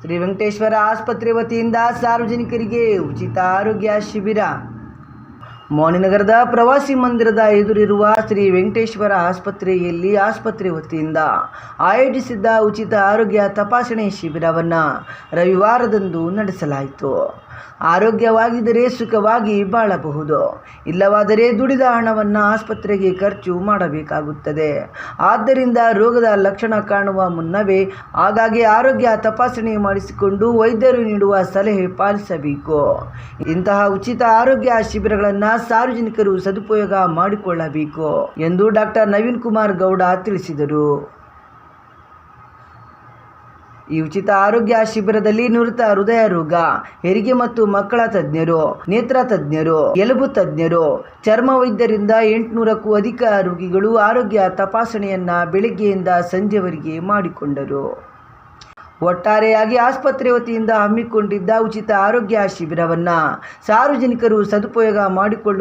ಶ್ರೀ ವೆಂಕಟೇಶ್ವರ ಆಸ್ಪತ್ರೆ ವತಿಯಿಂದ ಸಾರ್ವಜನಿಕರಿಗೆ ಉಚಿತ ಆರೋಗ್ಯ ಶಿಬಿರ. ಮೋನಿನಗರದ ಪ್ರವಾಸಿ ಮಂದಿರದ ಎದುರಿರುವ ಶ್ರೀ ವೆಂಕಟೇಶ್ವರ ಆಸ್ಪತ್ರೆಯಲ್ಲಿ ಆಸ್ಪತ್ರೆ ವತಿಯಿಂದ ಆಯೋಜಿಸಿದ್ದ ಉಚಿತ ಆರೋಗ್ಯ ತಪಾಸಣೆ ಶಿಬಿರವನ್ನು ರವಿವಾರದಂದು ನಡೆಸಲಾಯಿತು. ಆರೋಗ್ಯವಾಗಿದ್ದರೆ ಸುಖವಾಗಿ ಬಾಳಬಹುದು. ಇಲ್ಲವಾದರೆ ದುಡಿದ ಹಣವನ್ನು ಆಸ್ಪತ್ರೆಗೆ ಖರ್ಚು ಮಾಡಬೇಕಾಗುತ್ತದೆ. ಆದ್ದರಿಂದ ರೋಗದ ಲಕ್ಷಣ ಕಾಣುವ ಮುನ್ನವೇ ಆಗಾಗ್ಗೆ ಆರೋಗ್ಯ ತಪಾಸಣೆ ಮಾಡಿಸಿಕೊಂಡು ವೈದ್ಯರು ನೀಡುವ ಸಲಹೆ ಪಾಲಿಸಬೇಕು. ಇಂತಹ ಉಚಿತ ಆರೋಗ್ಯ ಶಿಬಿರಗಳನ್ನು ಸಾರ್ವಜನಿಕರು ಸದುಪಯೋಗ ಮಾಡಿಕೊಳ್ಳಬೇಕು ಎಂದು ಡಾಕ್ಟರ್ ನವೀನ್ ಕುಮಾರ್ ಗೌಡ ತಿಳಿಸಿದರು. ಈ ಉಚಿತ ಆರೋಗ್ಯ ಶಿಬಿರದಲ್ಲಿ ನುರಿತ ಹೃದಯ ರೋಗ, ಹೆರಿಗೆ ಮತ್ತು ಮಕ್ಕಳ ತಜ್ಞರು, ನೇತ್ರ ತಜ್ಞರು, ಎಲುಬು ತಜ್ಞರು, ಚರ್ಮ ವೈದ್ಯರಿಂದ ಎಂಟುನೂರಕ್ಕೂ ಅಧಿಕ ರೋಗಿಗಳು ಆರೋಗ್ಯ ತಪಾಸಣೆಯನ್ನ ಬೆಳಗ್ಗೆಯಿಂದ ಸಂಜೆವರೆಗೆ ಮಾಡಿಕೊಂಡರು. ಒಟ್ಟಾರೆಯಾಗಿ ಆಸ್ಪತ್ರೆ ವತಿಯಿಂದ ಹಮ್ಮಿಕೊಂಡಿದ್ದ ಉಚಿತ ಆರೋಗ್ಯ ಶಿಬಿರವನ್ನು ಸಾರ್ವಜನಿಕರು ಸದುಪಯೋಗ ಮಾಡಿಕೊಳ್ಳುವ